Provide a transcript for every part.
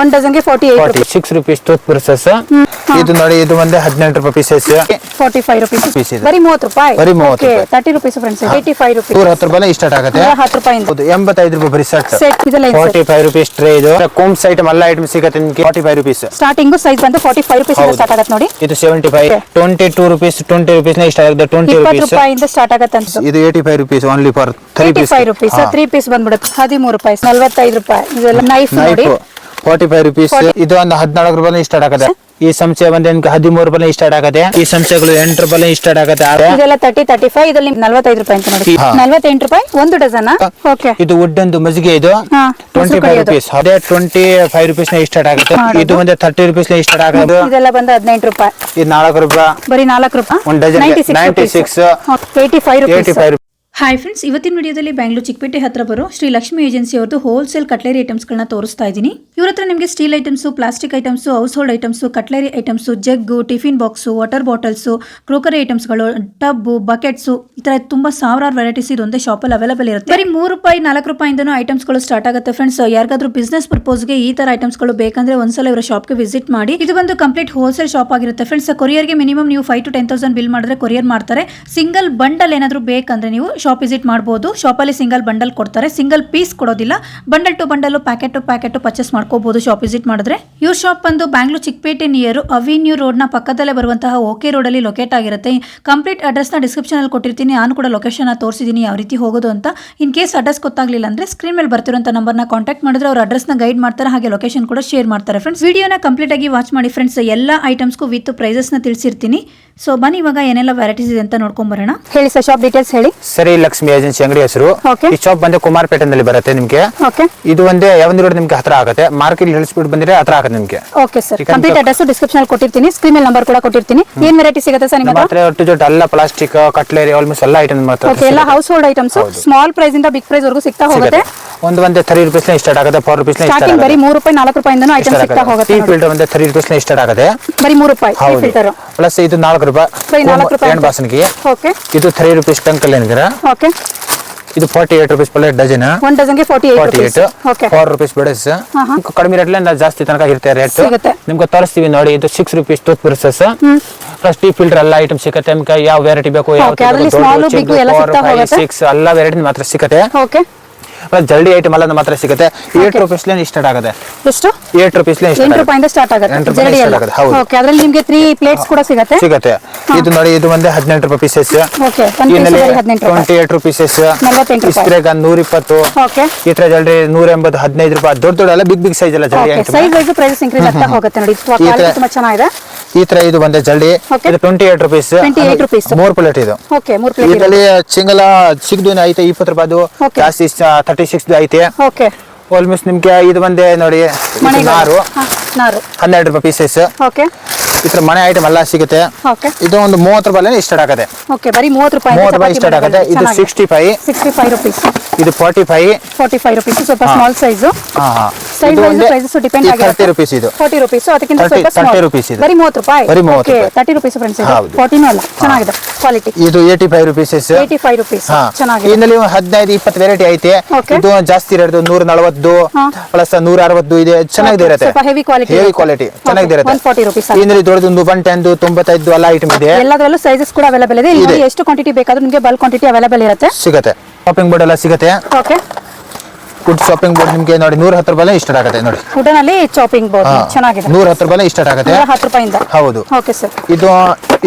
One forty eight forty six rupees tooth brushes ಇದು ನೋಡಿ ಇದು ಒಂದು ಹದಿನೆಂಟು ರೂಪಾಯಿ ಪೀಸಸ್ ಫಾರ್ಟಿ ಫೈವ್ ರುಪೀಸ್. ಬರೀ ಮೂವತ್ತು ರೂಪಾಯಿ? ಬರೀ 30 ರೂಪಾಯಿ. Thirty rupees friends eighty five rupees ನೂರ ಹತ್ತು ರೂಪಾಯಿ ಸ್ಟಾರ್ಟ್ ಆಗುತ್ತೆ. ಹತ್ತು ರೂಪಾಯಿ ಹೌದು ಎಂಬತ್ತೈದು ರೂಪಾಯಿ ಬರೀ ಸೆಟ್ ಸೆಟ್ ಇದೆಲ್ಲ ಫಾರ್ಟಿ ಫೈವ್ ರುಪೀಸ್ ಟ್ರೇ ಇದು. ಕೋಮ್ಸ್ ಐಟಮ್ ಎಲ್ಲ ಐಟಮ್ ಸಿಗುತ್ತೆ ನಿಮಗೆ. Forty five rupees starting size ಬಂದು ಫಾರ್ಟಿ ಫೈವ್ ರುಪೀಸ್. ಸ್ಟಾರ್ಟ್ ಆಗುತ್ತೆ ನೋಡಿ. ಇದು seventy five. Twenty two rupees twenty rupees start ಆಗುತ್ತೆ. ಟ್ವೆಂಟಿ ರುಪೀಸ್ ರೂಪಾಯಿಂದ ಸ್ಟಾರ್ಟ್ ಆಗತ್ತೆ ಅಂತ. ಇದು eighty five rupees only for three piece five rupees three piece ಬಂದ್ಬಿಡುತ್ತೆ. ಹದಿಮೂರು ರೂಪಾಯಿ ನಲ್ವತ್ತೈದು ರೂಪಾಯಿ. ಇದೆಲ್ಲ ನೈಫ್ ನೋಡಿ. ಫಾರ್ಟಿ ಫೈವ್ ರುಪೀಸ್ ಇದು ಒಂದು ಹದಿನಾಲ್ಕು ರೂಪಾಯಿ ಸ್ಟಾರ್ಟ್ ಆಗುತ್ತೆ. ಈ ಸಂಸ್ಥೆ ಬಂದು ನಿಮ್ಗೆ ಹದಿಮೂರು ರೂಪಾಯಿ ಸ್ಟಾರ್ಟ್ ಆಗುತ್ತೆ. ಈ ಸಂಸ್ಥೆಗಳು ಎಂಟು ರೂಪಾಯಿ ಸ್ಟಾರ್ಟ್ ಆಗುತ್ತೆ. ಇದೆಲ್ಲ ತರ್ಟಿ ತರ್ಟಿ ಫೈವ್ ಇದರಲ್ಲಿ ನಲ್ವತ್ತೈದು ರೂಪಾಯಿ ಅಂತ ನೋಡಿ. ನಲ್ವತ್ತೆಂಟು ರೂಪಾಯಿ ಒಂದು ಡಜನ್ ಓಕೆ ಇದು ವುಡ್ ಒಂದು ಮಜ್ಜಿಗೆ ಇದು. Twenty five. ರುಪೀಸ್ ಅದೇ ಟ್ವೆಂಟಿ ಫೈವ್ ರುಪೀಸ್ನ ಸ್ಟಾರ್ಟ್ ಆಗುತ್ತೆ. ಇದು ಒಂದು ತರ್ಟಿ ರುಪೀಸ್ನ ಸ್ಟಾರ್ಟ್ ಆಗೋದು ಇದೆಲ್ಲ ಬಂದು ಹದಿನೆಂಟು ರೂಪಾಯಿ. ಇದು ನಾಲ್ಕು ರೂಪಾಯಿ. ಬರೀ ನಾಲ್ಕು ರೂಪಾಯಿ? ಒಂದು dozen ninety six 96, eighty five eighty five hi friends ಇವತ್ತಿನ ವಿಡಿಯೋದಲ್ಲಿ ಬ್ಯಾಂಗ್ಳೂರ್ ಚಿಕ್ಕಪೇಟೆ ಹತ್ರ ಬರೋ ಶ್ರೀ ಲಕ್ಷ್ಮಿ ಏಜೆನ್ಸಿ ಅವ್ರದ್ದು ಹೋಲ್ಸೇಲ್ ಕಟ್ಲೇರಿ ಐಟಮ್ಸ್ಗಳನ್ನ ತೋರಿಸ್ತಾ ಇದ್ದೀನಿ. ಇವ್ರ ಹತ್ರ ನಿಮಗೆ steel items plastic items household items cutlery items jug tiffin box water bottles crockery ಐಟಮ್ಸ್ಗಳು tub buckets ಈ ಥರ ತುಂಬ ಸಾವಿರಾರು ವೆರೈಟೀಸ್ ಶಾಪ್ ಶಾಪಲ್ಲಿ ಅವೈಲೇಬಲ್ ಇರುತ್ತೆ. ಬರೀ ಮೂರು ರೂಪಾಯಿ, ನಾಲ್ಕು ರೂಪಾಯಿಂದನೂ ಐಟಮ್ಸ್ಗಳು ಸ್ಟಾರ್ಟ್ ಆಗುತ್ತೆ ಫ್ರೆಂಡ್ಸ್ ಯಾರಿಗಾದ್ರೂ ಬಿಸ್ನೆಸ್ ಪರ್ಪೋಸ್ಗೆ ಈ ಥರ ಐಟಮ್ಸ್ಗಳು ಬೇಕಂದ್ರೆ ಒಂದ್ಸಲ ಇವರ ಶಾಪ್ಗೆ ವಿಸಿಟ್ ಮಾಡಿ. ಇದು ಒಂದು ಕಂಪ್ಲೀಟ್ ಹೋಲ್ಸೇಲ್ ಶಾಪ್ ಆಗಿರುತ್ತೆ ಫ್ರೆಂಡ್ಸ್ ಕೊರಿಯರ್ಗೆ ಮಿನಿಮಮ್ ನೀವು five to ten thousand bill ಮಾಡಿದ್ರೆ ಕೊರಿಯರ್ ಮಾಡ್ತಾರೆ. ಸಿಂಗಲ್ ಬಂಡಲ್ ಏನಾದರೂ ಬೇಕಂದ್ರೆ ನೀವು ಶಾಪ್ ವಿಸಿಟ್ ಮಾಡ್ಬೋದು. ಶಾಪಲ್ಲಿ ಸಿಂಗಲ್ ಬಂಡಲ್ ಕೊಡ್ತಾರೆ. ಸಿಂಗಲ್ ಪೀಸ್ ಕೊಡೋದಿಲ್ಲ. Bundle to bundle packet to packet purchase ಮಾಡ್ಕೋಬಹುದು ಶಾಪ್ ವಿಸಿಟ್ ಮಾಡಿದ್ರೆ. ಇವ್ರ ಶಾಪ್ ಬಂದು ಬ್ಯಾಂಗ್ಳೂರ್ ಚಿಕ್ಕಪೇಟೆ ನಿಯರ್ ಅವಿನ್ಯೂ ರೋಡ್ನ ಪಕ್ಕದಲ್ಲೇ ಬರುವಂತಹ ಓಕೆ ರೋಡ್ ಅಲ್ಲಿ ಲೊಕೇಟ್ ಆಗಿರುತ್ತೆ. ಕಂಪ್ಲೀಟ್ ಅಡ್ರೆಸ್ನ ಡಿಸ್ಕ್ರಿಪ್ಷನ್ ಅಲ್ಲಿ ಕೊಟ್ಟಿರ್ತೀನಿ. ನಾನು ಕೂಡ ಲೊಕೇಶನ್ ತೋರಿಸಿದ್ದೀನಿ ಯಾವ ರೀತಿ ಹೋಗೋದು ಅಂತ. ಇನ್ ಕೇಸ್ ಅಡ್ರೆಸ್ ಗೊತ್ತಾಗ್ಲಿಲ್ಲ ಅಂದ್ರೆ ಸ್ಕ್ರೀನ್ ಮೇಲೆ ಬರ್ತಿರುವಂತ ನಂಬರ್ನ ಕಾಂಟ್ಯಾಕ್ಟ್ ಮಾಡಿದ್ರೆ ಅವ್ರ ಅಡ್ರೆಸ್ನ ಗೈಡ್ ಮಾಡ್ತಾರೆ. ಹಾಗೆ ಲೊಕೇಶನ್ ಕೂಡ ಶೇರ್ ಮಾಡ್ತಾರೆ. ಫ್ರೆಂಡ್ಸ್ ವಿಡಿಯೋನ ಕಂಪ್ಲೀಟ್ ಆಗಿ ವಾಚ್ ಮಾಡಿ. ಫ್ರೆಂಡ್ಸ್ ಎಲ್ಲ ಐಟಮ್ಸ್ಗೂ ವಿತ್ ಪ್ರೈಸಸ್ನ ತಿಳಿಸಿರ್ತೀನಿ. ಸೊ ಬನ್ನಿ ಇವಾಗ ಏನೆಲ್ಲ ವೆರೈಟೀಸ್ ಇದೆ ಅಂತ ನೋಡ್ಕೊಂಡ್ ಬರೋಣ. ಹೇಳಿ ಸರ್ ಶಾಪ್ ಡೀಟೇಲ್ಸ್ ಹೇಳಿ. ಸರಿ ಲಕ್ಷ್ಮಿ ಏಜೆನ್ಸಿ ಅಂಗಡಿ ಹೆಸರು. Okay. ಈ ಶಾಪ್ ಬಂದು ಕುಮಾರಪೇಟೆನಲ್ಲಿ ಬರುತ್ತೆ ನಿಮ್ಗೆ. ಓಕೆ ಇದು ಒಂದೇ ಯಾವ ರೋಡ್ ನಿಮ್ಗೆ ಹತ್ರ ಆಗುತ್ತೆ. ಮಾರ್ಕೆಟ್ ಬಿಟ್ಟು ಬಂದ್ರೆ ಹತ್ರ ಆಗುತ್ತೆ ನಿಮ್ಗೆ. Okay sir Chicken complete chop. Address description ಕೊಟ್ಟಿರ್ತೀನಿ. ಸ್ಕ್ರೀನ್ ಮೇಲೆ ನಂಬರ್ ಕೂಡ ಕೊಟ್ಟಿರ್ತೀನಿ. ಏನ್ ವೆರೈಟಿ ಸಿಗುತ್ತೆ ಸರ್ ನಿಮ್ಮ ನಮ್ಮ ಹತ್ರ ಜೊತೆ ಎಲ್ಲ ಪ್ಲಾಸ್ಟಿಕ್ ಕಟ್ಲೇರಿ ಆಲ್ಮೋಸ್ಟ್ ಎಲ್ಲ ಐಟಮ್ ಮಾತ್ರ ಓಕೆ ಎಲ್ಲ household items small price ಇಂದ ಬಿಗ್ ಪ್ರೈಸ್ ವರೆಗೂ ಸಿಗ್ತಾ ಹೋಗುತ್ತೆ. ಒಂದು ಒಂದೇ ಥರ್ಟಿ ರುಪೀಸ್ ಸ್ಟಾರ್ಟ್ ಆಗುತ್ತೆ ಫೋರ್ ರುಪೀಸ್ ಸ್ಟಾರ್ಟಿಂಗ್ ಬರೀ ಮೂರು ರೂಪಾಯಿ ನಾಲ್ಕು ರೂಪಾಯಿಂದನೂ ಐಟಮ್ ಸಿಗ್ತಾ ಹೋಗುತ್ತೆ ಟೀ ನೋಡಿ. ಫಿಲ್ಟರ್ ಒಂದೇ ಥರ್ಟಿ ರುಪೀಸ್ ಸ್ಟಾರ್ಟ್ ಆಗುತ್ತೆ. ಬರೀ ಮೂರು ರೂಪಾಯಿ ಹೌದು. ಫಿಲ್ಟರ್ ಪ್ಲಸ್ ಇದು ನಾಲ್ಕು ರೂಪಾಯಿ. ನಾಲ್ಕು ರೂಪಾಯಿ ಬಾಸನಿಗೆ ಓಕೆ ಇದು ಥರ್ಟಿ ರುಪೀಸ್ ಟಂಕಲ್ ಏನಿದ್ದೀರಾ ಓಕೆ ಇದು forty eight rupees plate dozen one ಡಜನ್ಗೆ forty forty eight okay four rupees ಬಿಡಸ್ ಹಾ, ಹಾ. ಕಡಿಮೆ ರೇಟ್ಲೆ ಜಾಸ್ತಿ ತನಕ ಇರುತ್ತೆ ರೇಟ್ ಸಿಗುತ್ತೆ. ನಿಮ್ಗೆ ತೋರಿಸ್ತೀವಿ ನೋಡಿ ಇದು six rupees tooth brushes plus tea filter ಎಲ್ಲ ಐಟಮ್ ಸಿಗುತ್ತೆ ನಿಮ್ಗೆ ಯಾವ ವೆರೈಟಿ ಬೇಕು ಯಾವ Okay, ಅದ್ರಲ್ಲಿ small, big ಎಲ್ಲ ಸಿಗ್ತಾ ಹೋಗುತ್ತೆ? ಸಿಕ್ಸ್ ಎಲ್ಲ ವೆರೈಟಿ ಮಾತ್ರ ಸಿಗುತ್ತೆ. ಓಕೆ ಪ್ಲಸ್ ಜಲ್ದಿ ಐಟಮ್ ಎಲ್ಲ ಮಾತ್ರ ಸಿಗುತ್ತೆ. ಏಟ್ ರುಪೀಸ್ ಸ್ಟಾರ್ಟ್ ಆಗುತ್ತೆ. ಎಷ್ಟು? ಏಟ್ ರುಪೀಸ್ ಎಂಟು ರೂಪಾಯಿಂದ ಸ್ಟಾರ್ಟ್ ಆಗುತ್ತೆ. ಎಂಟು ರೂಪಾಯಿಂದ ಜರಡಿ ಆಗುತ್ತೆ, ಹೌದು. ಓಕೆ ಅದರಲ್ಲಿ ನಿಮಗೆ ತ್ರೀ ಪ್ಲೇಟ್ಸ್ ಕೂಡ ಸಿಗುತ್ತೆ? ಸಿಗುತ್ತೆ. ಇದು ನೋಡಿ ಇದು ಒಂದೇ ಹದಿನೆಂಟು ರೂಪಾಯಿ. ಪೀಸಸ್ ಓಕೆ ಟ್ವೆಂಟಿ ಏಟ್ ರೂಪಾಯಿ. ಇಸ್ತ್ರೆಗ ನೂರ ಇಪ್ಪತ್ತು ಈ ತರ ಜಲ್ದಿ ನೂರ ಎಂಬತ್ತು ಹದಿನೈದು ರೂಪಾಯಿ. ದೊಡ್ಡ ದೊಡ್ಡ ಎಲ್ಲ ಬಿಗ್ ಬಿಗ್ ಸೈಜ್ ಎಲ್ಲ ಜಲ್ದಿ okay size wise prices increase ಆಗ್ತಾ ಹೋಗುತ್ತೆ ನೋಡಿ. ಈ ತರ- ತುಂಬಾ ಚೆನ್ನಾಗಿದೆ. ಈ ತರ ಇದು ಬಂದ ಜಲ್ದಿ ಇದು ಟ್ವೆಂಟಿ ಏಟ್ ರುಪೀಸ್ 28 rupees. ಮೂರ್ ಪ್ಲೇಟ್ ಇದು. ಇದರಲ್ಲಿ ಸಿಂಗಲ್ ಚಿಕ್ಕದು ಐತೆ ಇಪ್ಪತ್ತು ರೂಪಾಯಿ. ಜಾಸ್ತಿ ತರ್ಟಿ ಸಿಕ್ಸ್ ಐತೆ. ಓಕೆ ಆಲ್ಮೋಸ್ಟ್ ನಿಮ್ಗೆ ಇದು ಬಂದೆ ನೋಡಿ ನಾರು. ನಾರು. ಹನ್ನೆರಡು ರೂಪಾಯಿ ಪೀಸಸ್ ಓಕೆ ಈ ತರ ಮನೆ ಐಟಮ್ ಎಲ್ಲ ಸಿಗುತ್ತೆ. ಓಕೆ ಇದು ಒಂದು ಮೂವತ್ತು ರೂಪಾಯಿ ಸ್ಟಾರ್ಟ್ ಆಗುತ್ತೆ. ಓಕೆ ಬರೀ ಮೂವತ್ತು ರೂಪಾಯಿ ಮೂವತ್ತು ರೂಪಾಯಿ ಸ್ಟಾರ್ಟ್ ಆಗುತ್ತೆ. ಇದು sixty five sixty five rupees ಇದು forty five forty five rupees ಸ್ವಲ್ಪ ಸ್ಮಾಲ್ ಸೈಜ್ ಸೈಜ್ ಇದು ವೈಸ್ ಪ್ರೈಸಸ್ ಡಿಪೆಂಡ್ ತರ್ಟಿ ಆಗಿರುತ್ತೆ ರುಪೀಸ್ ಇದು. ಫಾರ್ಟಿ ರುಪೀಸ್ ಅದಕ್ಕಿಂತ 30 ಸ್ವಲ್ಪ 30 small. rupees ಇದು. ಬರೀ ಮೂವತ್ತು ರೂಪಾಯಿ? ಬರೀ 30 ರೂಪಾಯಿ. ತರ್ಟಿ ರುಪೀಸ್ ಫ್ರೆಂಡ್ಸ್ ಹೌದು. ಫಾರ್ಟಿನೂ ಅಲ್ಲ. ಚೆನ್ನಾಗಿದೆ. ಕ್ವಾಲಿಟಿ ಇದು eighty five rupees eighty five rupees ಹಾ. ಚೆನ್ನಾಗಿದೆ. ಇದರಲ್ಲಿ ಹದಿನೈದು ಇಪ್ಪತ್ತು ವೆರೈಟಿ ಐತೆ. ಇದು ಜಾಸ್ತಿ ಇರೋದು ನೂರ ನಲವತ್ತು. ಪ್ಲಸ್ ನೂರ ಅರವತ್ತು ಇದೆ ಚೆನ್ನಾಗಿದೆ ಇರುತ್ತೆ. ಸ್ವಲ್ಪ heavy quality ಹೆವಿ. ಕ್ವಾಲಿಟಿ ಚೆನ್ನಾಗಿದೆ Okay, 140 rupees ಇರುತ್ತೆ ಇದರಲ್ಲಿ ದೊಡ್ಡದೊಂದು ಒನ್ ಟೆನ್ ತೊಂಬತ್ತೈದು ಎಲ್ಲ ಐಟಮ್ ಇದೆ. ಎಲ್ಲದರಲ್ಲೂ ಸೈಜಸ್ ಕೂಡ ಅವೈಲೇಬಲ್ ಇದೆ. ಎಷ್ಟು ಕ್ವಾಂಟಿಟಿ ಬೇಕಾದ್ರೂ ನಿಮಗೆ ಬಲ್ಕ್ ಕ್ವಾಂಟಿಟಿ ಅವೈಲೇಬಲ್ ಇರುತ್ತೆ. ಸಿಗುತ್ತೆ. ಶಾಪಿಂಗ್ ಬೋರ್ಡ್ ಎಲ್ಲ ಸಿಗುತ್ತೆ. ಓಕೆ ಫುಡ್ ಶಾಪಿಂಗ್ ಬೋರ್ಡ್ ನಿಮಗೆ ನೋಡಿ ನೂರ ಹತ್ತು ರೂಪಾಯಿ ಸ್ಟಾರ್ಟ್ ಆಗುತ್ತೆ ನೋಡಿ. ಫುಡ್ನಲ್ಲಿ ಶಾಪಿಂಗ್ ಬೋರ್ಡ್ ಚೆನ್ನಾಗಿದೆ. ನೂರ ಹತ್ತು ರೂಪಾಯಿ ಸ್ಟಾರ್ಟ್ ಆಗುತ್ತೆ. ಹತ್ತು ರೂಪಾಯಿಂದ. ಹೌದು. ಓಕೆ ಸರ್ ಇದು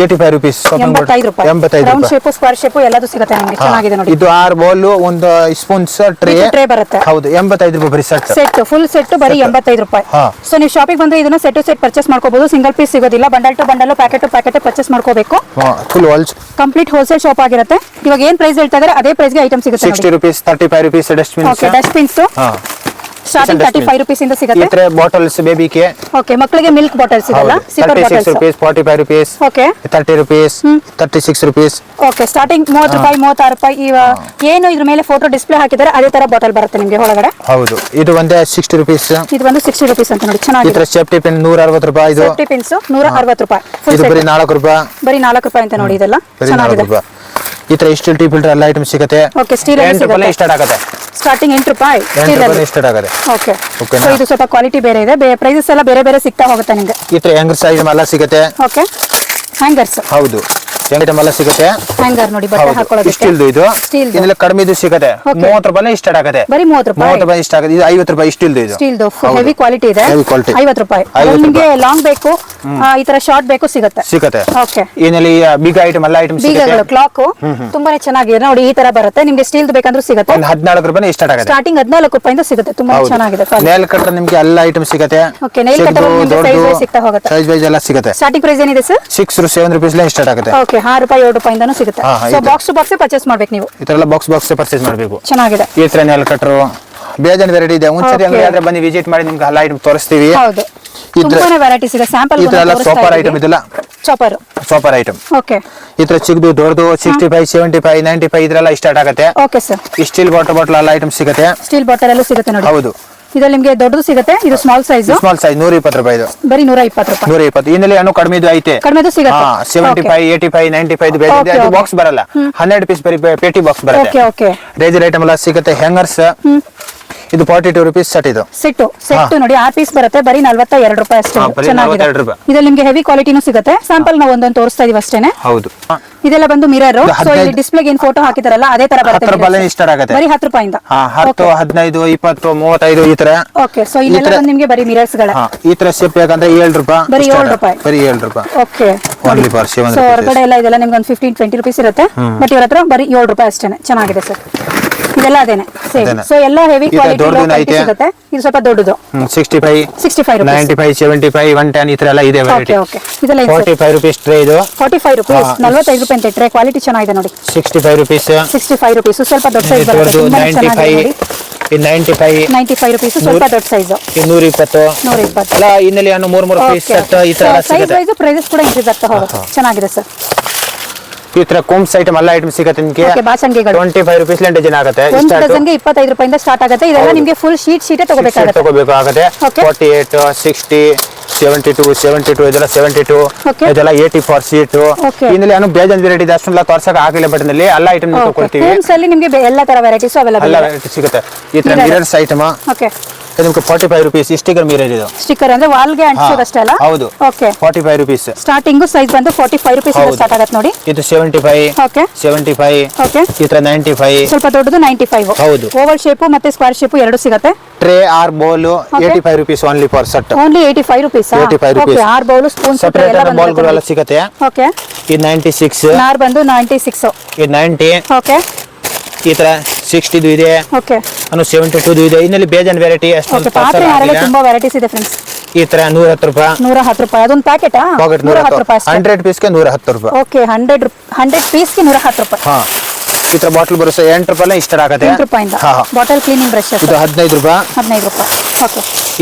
eighty five rupees shopping board ಎಂಬತ್ತೈದು ರೂಪಾಯಿ. ಎಂಬತ್ತೈದು ರೌಂಡ್ ಶೇಪು ಸ್ಕ್ವೇರ್ ಶೇಪು ಎಲ್ಲದೂ ಸಿಗುತ್ತೆ ನಿಮಗೆ. ಚೆನ್ನಾಗಿದೆ ನೋಡಿ. ಇದು ಆರ್ ಬೌಲ್ ಒಂದು ಸ್ಪೂನ್ಸ್ ಟ್ರೇ ಟ್ರೇ tray ಬರುತ್ತೆ. ಹೌದು ಎಂಬತ್ತೈದು ರೂಪಾಯಿ ಬರೀ ಸೆಟ್ ಸೆಟ್ ಫುಲ್ ಸೆಟ್ ಬರೀ ಎಂಬತ್ತೈದು ರೂಪಾಯಿ. ಸೊ ನೀವು ಶಾಪಿಂಗ್ ಬಂದ್ರೆ ಇದನ್ನ ಸೆಟ್ ಸೆಟ್ ಪರ್ಚೇಸ್ ಮಾಡ್ಕೋಬಹುದು ಸಿಂಗಲ್ ಪೀಸ್ ಸಿಗೋದಿಲ್ಲ. Bundle to bundle packet to packet purchase ಮಾಡ್ಕೋಬೇಕು. Full whole complete wholesale shop ಆಗಿರುತ್ತೆ. ಇವಾಗ ಏನ್ ಪ್ರೈಸ್ ಹೇಳ್ತಾ ಇದ್ದಾರೆ? ಅದೇ ಪ್ರೈಸ್ಗೆ ಐಟಮ್ ಸಿಗುತ್ತೆ sixty rupees thirty five rupees dustbin okay ಹಾ. ಸ್ಟಾರ್ಟಿಂಗ್ ತರ್ಟಿ ಫೈವ್ ರುಪೀಸ್ ಇಂದ ಸಿಗುತ್ತೆ? ಬಾಟಲ್ಸ್ ಬೇಬಿಗೆ ಓಕೆ ಮಕ್ಕಳಿಗೆ ಮಿಲ್ಕ್ ಬಾಟಲ್ಸ್ ಇದೆಲ್ಲ sipper six bottles rupees forty five rupees okay thirty rupees thirty six rupees okay starting ಮೂವತ್ತು ರೂಪಾಯಿ ಮೂವತ್ತಾರು ರೂಪಾಯಿ ಇವ ಏನು ಇದ್ರ ಮೇಲೆ ಫೋಟೋ ಡಿಸ್ಪ್ಲೇ ಹಾಕಿದ್ರೆ ಅದೇ ತರ ಬಾಟಲ್ ಬರುತ್ತೆ ನಿಮಗೆ ಒಳಗಡೆ? ಹೌದು. ಇದು ಒಂದೇ ಸಿಕ್ಸ್ಟಿ ರುಪೀಸ್ ಇದು ಒಂದು ಸಿಕ್ಸ್ಟಿ ರುಪೀಸ್ ಅಂತ ನೋಡಿ ಚೆನ್ನಾಗಿ ಚೆನ್ನಾಗಿದೆ ತರ ಸೇಫ್ಟಿ ಪಿನ್ ನೂರ ಅರವತ್ತು ರೂಪಾಯಿ ಇದು ಸೇಫ್ಟಿ ಪಿನ್ಸ್ ನೂರ ಅರವತ್ತು ರೂಪಾಯಿ. ಇದು ಬರೀ ನಾಲ್ಕು ರೂಪಾಯಿ. ಬರೀ ನಾಲ್ಕು ರೂಪಾಯಿ ಅಂತ ನೋಡಿ ಇದೆಲ್ಲ. ಚೆನ್ನಾಗಿದೆ. ಈ ತರ ಸ್ಟೀಲ್ ಟೀ ಫಿಲ್ಟರ್ ಎಲ್ಲ ಐಟಮ್ ಸಿಗುತ್ತೆ. ಸ್ಟಾರ್ಟ್ ಆಗುತ್ತೆ. ಸ್ಟಾರ್ಟಿಂಗ್ ಎಂಟು ರೂಪಾಯಿ. ಸ್ಟಾರ್ಟ್ ಆಗದೆ. ಓಕೆ? ಸೊ ಇದು ಸ್ವಲ್ಪ ಕ್ವಾಲಿಟಿ ಬೇರೆ ಇದೆ. ಪ್ರೈಸಸ್ ಎಲ್ಲ ಬೇರೆ ಬೇರೆ ಸಿಗ್ತಾ ಹೋಗುತ್ತೆ ನಿಮಗೆ ಈ ಹ್ಯಾಂಗರ್ ಸೈಜ್ ಎಲ್ಲ ಸಿಗುತ್ತೆ? ಓಕೆ ಹ್ಯಾಂಗರ್ಸ್ ಹೌದು. ಐಟಮ್ ಎಲ್ಲ ಸಿಗುತ್ತೆ. ಹ್ಯಾಂಗರ್ ನೋಡಿ ಬಟ್ಟೆ ಹಾಕೊಳ್ಳೋದಕ್ಕೆ. ಇಷ್ಟಿಲ್ದು ಇದು. Steel ದು. ಇದೆಲ್ಲ ಕಡಿಮೆ ಇದು ಸಿಗುತ್ತೆ. Okay. ಮೂವತ್ತು ರೂಪಾಯಿ ಸ್ಟಾರ್ಟ್ ಆಗುತ್ತೆ. ಬರೀ ಮೂವತ್ತು ರೂಪಾಯಿ. ಮೂವತ್ತು ರೂಪಾಯಿ ಇಷ್ಟ ಆಗುತ್ತೆ. ಇದು ಐವತ್ತು ರೂಪಾಯಿ ಸ್ಟೀಲ್ ಇದು. ಸ್ಟೀಲ್ ಹೌದು. ಹೆವಿ ಕ್ವಾಲಿಟಿ ಇದೆ. Heavy quality. ಐವತ್ತು ರೂಪಾಯಿ. ಐವತ್ತು ಅದ್ರಲ್ಲಿ ನಿಮ್ಗೆ ಲಾಂಗ್ ಬೇಕು ಆ, ಈ ತರ ಶಾರ್ಟ್ ಬೇಕು ಸಿಗುತ್ತೆ. ಸಿಗುತ್ತೆ. ಓಕೆ ಏನಲ್ಲಿ ಬಿಗ್ ಐಟಮ್ ಎಲ್ಲ ಐಟಮ್ ಸಿಗುತ್ತೆ. ಬೀಗಗಳು ಕ್ಲಾಕ್ ತುಂಬಾನೇ ಚೆನ್ನಾಗಿದೆ ನೋಡಿ ಈ ತರ ಬರುತ್ತೆ. ನಿಮ್ಗೆ ಸ್ಟೀಲ್ ಬೇಕಂದ್ರೂ ಸಿಗುತ್ತೆ. ಒಂದು ಹದಿನಾಲ್ಕು ರೂಪಾಯಿ ಸ್ಟಾರ್ಟ್ ಆಗುತ್ತೆ. ಸ್ಟಾರ್ಟಿಂಗ್ ಹದಿನಾಲ್ಕು ರೂಪಾಯಿಂದ ಸಿಗುತ್ತೆ. ತುಂಬಾ ಚೆನ್ನಾಗಿದೆ ನೇಲ್ ಕಟ್ಟರ್ ನಿಮ್ಗೆ ಎಲ್ಲ ಐಟಮ್ ಸಿಗುತ್ತೆ. Okay, nail cutter ನಿಮ್ಗೆ size wise ಸಿಗ್ತಾ ಹೋಗುತ್ತೆ. ಸೈಜ್ ವೈಸ್ ಎಲ್ಲ ಸಿಗುತ್ತೆ. ಸ್ಟಾರ್ಟಿಂಗ್ ಪ್ರೈಸ್ ಏನಿದೆ sir six seven rupees start ಆಗುತ್ತೆ. ಓಕೆ ಆರು ರೂಪಾಯಿ ಏಳು ರೂಪಾಯಿಂದನೂ ಸಿಗುತ್ತೆ. ಹಾ, ಹಾ, ಸೊ ಇದೆ. ಬಾಕ್ಸ್ ಟು ಬಾಕ್ಸ್ ಪರ್ಚೇಸ್ ಮಾಡ್ಬೇಕು ನೀವು. ಈ ತರ ಎಲ್ಲ ಬಾಕ್ಸ್ ಬಾಕ್ಸ್ ಪರ್ಚೇಸ್ ಮಾಡಬೇಕು. ಚೆನ್ನಾಗಿದೆ. ಈ ತರ ನೆಲ್ ಕಟ್ರು ಬೇಜಾನ್ ವೆರೈಟಿ ಇದೆ. ಒಂದ್ಸರಿ Okay. ಅಂಗಡಿ ಆದ್ರೆ ಬನ್ನಿ ವಿಸಿಟ್ ಮಾಡಿ ನಿಮ್ಗೆ ಎಲ್ಲ ಐಟಮ್ ತೋರಿಸ್ತೀವಿ. ಹೌದು. ತರ- ತುಂಬಾನೇ ವೆರೈಟೀಸ್ ಇದೆ. ಸ್ಯಾಂಪಲ್ ಈ ತರ ಎಲ್ಲ ಸೋಪರ್ ಐಟಮ್ ಇದೆಲ್ಲ ಚಾಪರ್ ಸೋಪರ್ ಐಟಮ್ ಓಕೆ ಈ ತರ ಚಿಕ್ಕದು ದೊಡ್ಡದು sixty five seventy five ninety five ಇದ್ರೆಲ್ಲ start ಆಗುತ್ತೆ. Okay sir steel bottle bottle ಎಲ್ಲ ಐಟಮ್ ಸಿಗುತ್ತೆ. ಸ್ಟೀಲ್ ಬಾಟಲ್ ಎಲ್ಲೂ ಸಿಗುತ್ತೆ ನೋಡಿ. ಹೌದು. ಇದ್ರಲ್ಲಿ ನಿಮ್ಗೆ ದೊಡ್ಡದು ಸಿಗುತ್ತೆ ಇದು ಸ್ಮಾಲ್ ಸೈಜ್ ಸ್ಮಾಲ್ ಸೈಜ್ ನೂರ ಇಪ್ಪತ್ತು ರೂಪಾಯಿ ಇದು. ಬರೀ ನೂರ ಇಪ್ಪತ್ತು ರೂಪಾಯಿ. ನೂರ ಇಪ್ಪತ್ತು ಇನ್ನಲ್ಲಿ ಹಣ್ಣು ಕಡಿಮೆ ಇದು ಐತೆ. ಕಡಿಮೆದು ಸಿಗುತ್ತೆ. Seventy. Five eighty five ninety five. Box ಬರಲ್ಲ. ಹನ್ನೆರಡು ಪೀಸ್ ಬರೀ ಪೇಟಿ ಬಾಕ್ಸ್ ಬರುತ್ತೆ. ರೇಜರ್ ಐಟಮ್ ಎಲ್ಲ ಸಿಗುತ್ತೆ. ಹ್ಯಾಂಗರ್ಸ್ ಇದು ಫಾರ್ಟಿ ಟೂ ರುಪೀಸ್ ಸೆಟ್ ಇದು ಸೆಟ್ಟು ಸೆಟ್ ನೋಡಿ ಆರ್ ಪೀಸ್ ಬರುತ್ತೆ ಬರೀ ನಲ್ವತ್ತ ಎರಡು ರೂಪಾಯಿ ಅಷ್ಟೇ. ಹಾ, ಬರೀ ಚೆನ್ನಾಗಿದೆ. 42 ರೂಪಾಯಿ. ಇದ್ರಲ್ಲಿ ನಿಮ್ಗೆ ಹೆವಿ ಕ್ವಾಲಿಟಿನೂ ಸಿಗುತ್ತೆ. ಸ್ಯಾಂಪಲ್ ನಾವು ಒಂದೊಂದು ತೋರಿಸ್ತಾ ಇದೀವಿ ಅಷ್ಟೇನೆ. ಹೌದು. ಇದೆಲ್ಲ ಬಂದು ಮಿರರ್ ಇದು ಸೊ ಇಲ್ಲಿ ಹದಿನೈದು- ಡಿಸ್ಪ್ಲೇಗೆ ಏನ್ ಫೋಟೋ ಹಾಕಿದಾರಲ್ಲ ಅದೇ ತರ ಬರುತ್ತೆ ಹತ್ತು ರೂಪಾಯಿ ಸ್ಟಾರ್ಟ್ ಆಗುತ್ತೆ. ಬರೀ ಹತ್ತು ರೂಪಾಯಿಂದ. ಹಾ ಹತ್ತು ಹದಿನೈದು ಇಪ್ಪತ್ತು ಮೂವತ್ತೈದು ಈ ತರ. ಓಕೆ ಸೊ ಇಲ್ಲೆಲ್ಲ ಬಂದು ನಿಮ್ಗೆ ಬರೀ ಮಿರರ್ಸ್ಗಳ. ಹಾ ಈ ತರ ಸೆಪ್ ಯಾಕಂದ್ರೆ ಏಳು ರೂಪಾಯಿ ಬರೀ start. ಏಳು ರೂಪಾಯಿ. ಬರೀ ಏಳು ರೂಪಾಯಿ. Okay Only for seven so rupees. ಹೊರಗಡೆ ಎಲ್ಲ ಇದೆಲ್ಲ ನಿಮ್ಗೆ ಒಂದು ಫಿಫ್ಟೀನ್ ಟ್ವೆಂಟಿ ರುಪೀಸ್ ಇರುತ್ತೆ. ಬಟ್ ಇವ್ರ ಹತ್ರ ಬರೀ ಏಳು ರೂಪಾಯಿ ಅಷ್ಟೇನೆ. ಚೆನ್ನಾಗಿದೆ ಸರ್ ಇದೆಲ್ಲ ಅದೇನೆ. ಸೇಮ್ ಅದೇನೆ. ಸೊ ಎಲ್ಲ ಹೆವಿ ಕ್ವಾಲಿಟಿ ದೊಡ್ಡದು ಐತೆ. ಸಿಗುತ್ತೆ. ಇದು ಸ್ವಲ್ಪ ದೊಡ್ಡದು. Sixty five sixty five rupees ninety five seventy five one ten ಈ ತರ ಎಲ್ಲ ಇದೆ ವೆರೈಟಿ ಓಕೆ ಇದೆಲ್ಲ ಫಾರ್ಟಿ ಫೈವ್ ರುಪೀಸ್ ಟ್ರೇ ಇದು. ಫಾರ್ಟಿ ಫೈವ್ ರುಪೀಸ್ ಹಾ. ನಲ್ವತ್ತೈದು ರೂಪಾಯಿ ಅಂತ ಟ್ರೇ ಕ್ವಾಲಿಟಿ ಚೆನ್ನಾಗಿದೆ ನೋಡಿ. Sixty five rupees sixty five rupees ಸ್ವಲ್ಪ ದೊಡ್ಡ ಸೈಜ್ ಬರುತ್ತೆ. ತುಂಬಾ ನೈಂಟಿ ಚೆನ್ನಾಗಿದೆ ಫೈವ್ ನೈಂಟಿ ಫೈವ್ ರುಪೀಸ್ ಸ್ವಲ್ಪ ದೊಡ್ಡ ಸೈಜ್ ನೂರ ಇಪ್ಪತ್ತು ನೂರ ಇಪ್ಪತ್ತು ಇನ್ನಲ್ಲಿ ಮೂರ್ ಮೂರು ಪೀಸ್ ಸೆಟ್ ಈ ತರ ಸೈಜ್ ಸಿಗುತ್ತೆ. ವೈಸ್ ಪ್ರೈಸಸ್ ಕೂಡ ಇನ್ಕ್ರೀಸ್ ಆಗ್ತಾ ಹೋಗುತ್ತೆ. ಚೆನ್ನಾಗಿದೆ ಸರ್ ಈ ತರ ಕುಂಬ್ಸ್ ಐಟಮ್ ಎಲ್ಲ ಐಟಮ್ ಸಿಗುತ್ತೆ ನಿಮಗೆ. ಓಕೆ ಬಾಸಂಗಿಗಳು ಟ್ವೆಂಟಿ ಫೈವ್ ರುಪೀಸ್ ಡಜನ್ ಆಗುತ್ತೆ. ಒಂದು ಡಜನ್ಗೆ ಇಪ್ಪತ್ತೈದು ರೂಪಾಯಿಂದ ಸ್ಟಾರ್ಟ್ ಆಗುತ್ತೆ. ಇದೆಲ್ಲ. ನಿಮಗೆ ಫುಲ್ ಶೀಟ್ ಶೀಟೇ ತಗೋಬೇಕಾಗುತ್ತೆ. ತಗೋಬೇಕಾಗುತ್ತೆ. Forty eight sixty seventy two seventy two ಇದೆಲ್ಲ ಸೆವೆಂಟಿ ಟು. ಇದೆಲ್ಲ ಏಟಿ ಫಾರ್ ಸೀಟು. ಇನ್ನಲ್ಲಿ ಏನು ಬೇಜಾನ್ ವೆರೈಟಿ ಅಷ್ಟೆಲ್ಲ ತೋರ್ಸಕ್ ಆಗಿಲ್ಲ ಬಟ್ ಅಲ್ಲಿ ಎಲ್ಲ ಐಟಮ್ ಕೊಡ್ತೀವಿ ನಿಮಗೆ ಎಲ್ಲ ತರ ವೆರೈಟೀಸ್ ಅವೈಲೇಬಲ್ ಎಲ್ಲ ವೆರೈಟಿ ಸಿಗುತ್ತೆ. ಈ ತರ. ಮಿರರ್ಸ್ ಐಟಮ್ ಓಕೆ ನಿಮ್ಗೆ forty five rupees sticker mirror ಇದು. ಸ್ಟಿಕರ್ ಅಂದ್ರೆ ವಾಲ್ಗೆ ಅಂಟಿಸೋದಷ್ಟೇ ಅಲ್ಲ? ಹೌದು. Okay forty five rupees starting size ಬಂದು ಫಾರ್ಟಿ ಫೈವ್ ರುಪೀಸ್. ಸ್ಟಾರ್ಟ್ ಆಗುತ್ತೆ ನೋಡಿ. ಇದು seventy five okay seventy five okay ಈ ತರ ನೈಂಟಿ ಫೈವ್ ಸ್ವಲ್ಪ ದೊಡ್ಡದು ನೈಂಟಿ ಫೈವ್ ಹೌದು. ಓವಲ್ ಶೇಪ್ ಮತ್ತೆ ಸ್ಕ್ವೇರ್ ಶೇಪ್ ಎರಡು ಸಿಗುತ್ತೆ. Tray or bowl. Eighty five rupees only for set only eighty five rupees 85 rupees. Okay or bowl spoon separate ಬಾಲ್ಗಳು ಎಲ್ಲ ಸಿಗುತ್ತೆ? ಓಕೆ ಇದು ನೈಂಟಿ ಸಿಕ್ಸ್ ನಾರ್ ಬಂದು ನೈಂಟಿ ಸಿಕ್ಸ್ ಇದು ನೈಂಟಿ ಓಕೆ ಈ ತರ ಸಿಕ್ಸ್ಟಿದು ಇದೆ. ಓಕೆ ಅನ್ನು ಸೆವೆಂಟಿ ಟೂದು ಇದೆ. ಇನ್ನಲ್ಲಿ ಬೇಜಾನ್ ವೆರೈಟಿ ಪಾತ್ರೆ ಹಾರಲ್ಲಿ ತುಂಬಾ ವೆರೈಟೀಸ್ ಇದೆ ಫ್ರೆಂಡ್ಸ್ ಈ ತರ ನೂರ ಹತ್ತು ರೂಪಾಯಿ. ನೂರ ಹತ್ತು ರೂಪಾಯಿ. ಅದೊಂದು ಪ್ಯಾಕೆಟ್ ನೂರ ಹತ್ತು ರೂಪಾಯಿ ಹಂಡ್ರೆಡ್ ಪೀಸ್ಗೆ ನೂರ ಹತ್ತು ರೂಪಾಯಿ. ಓಕೆ ಹಂಡ್ರೆಡ್ ಹಂಡ್ರೆಡ್ ಪೀಸ್ಗೆ ನೂರ ಹತ್ತು ರೂಪಾಯಿ. ಹಾ. ಈ ತರ ಬಾಟಲ್ ಬರುತ್ತೆ ಎಂಟು ರೂಪಾಯಿ ಇಷ್ಟ ಆಗುತ್ತೆ. ಎಂಟು ರೂಪಾಯಿಂದ. ಹಾ. ಬಾಟಲ್ ಕ್ಲೀನಿಂಗ್ ಬ್ರಷ್ ಇದು ಹದಿನೈದು ರೂಪಾಯಿ. ಹದಿನೈದು ರೂಪಾಯಿ.